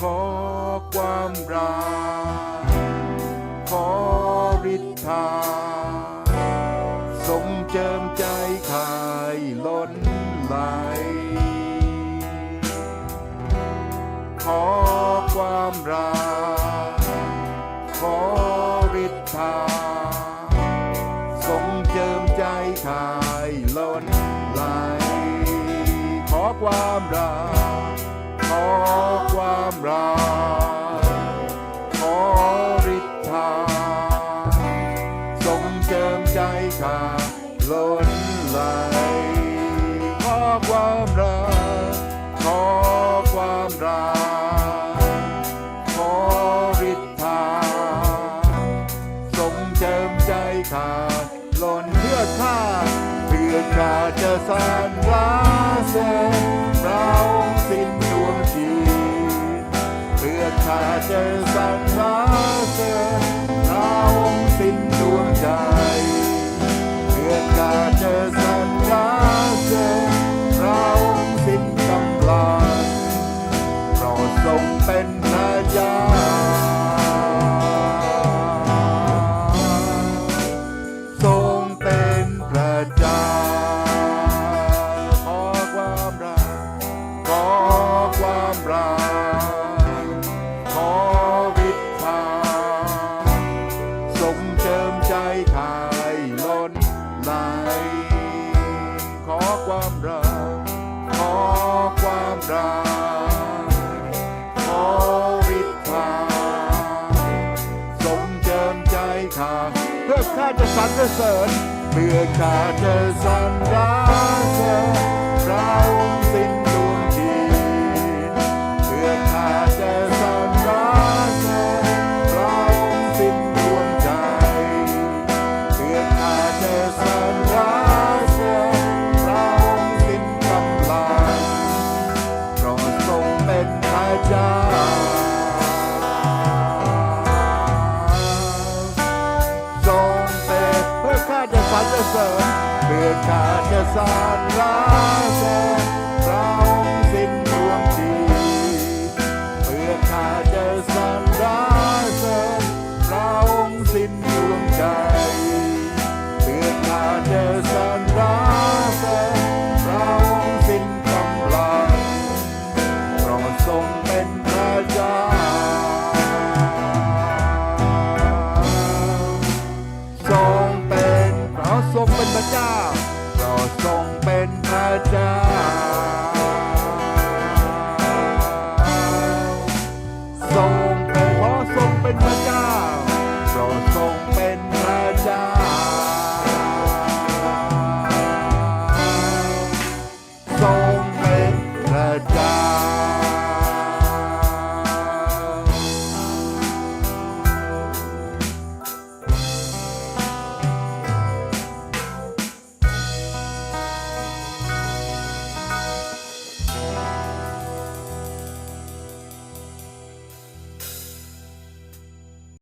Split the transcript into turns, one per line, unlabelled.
ขอความรักขอฤทธาทรงเจิมใจขายล้นไหล ขอความรักขอฤทธาทรงเจิมใจขายล้นไหล ขอความรัก ทรงเจิมใจข้าล้นไหลขอความรักขอความรักขอฤทธาทรงเจิมใจข้าล้นเพื่อข้าเพื่อข้าจะสานราเสริญเราสิ้ ความรัก ขอความรัก ขอวิทาทรงเจิมใจข้าเพื่อข้าจะสรรเสริญเพื่อข้าจะสรร จะเสริมเพื่อขาดจะสรรเสริญเราสิ้นดวงชีวิตเพื่อข้าจะ ทรงเป็นพระเจ้า ก็ทรงเป็นพระเจ้า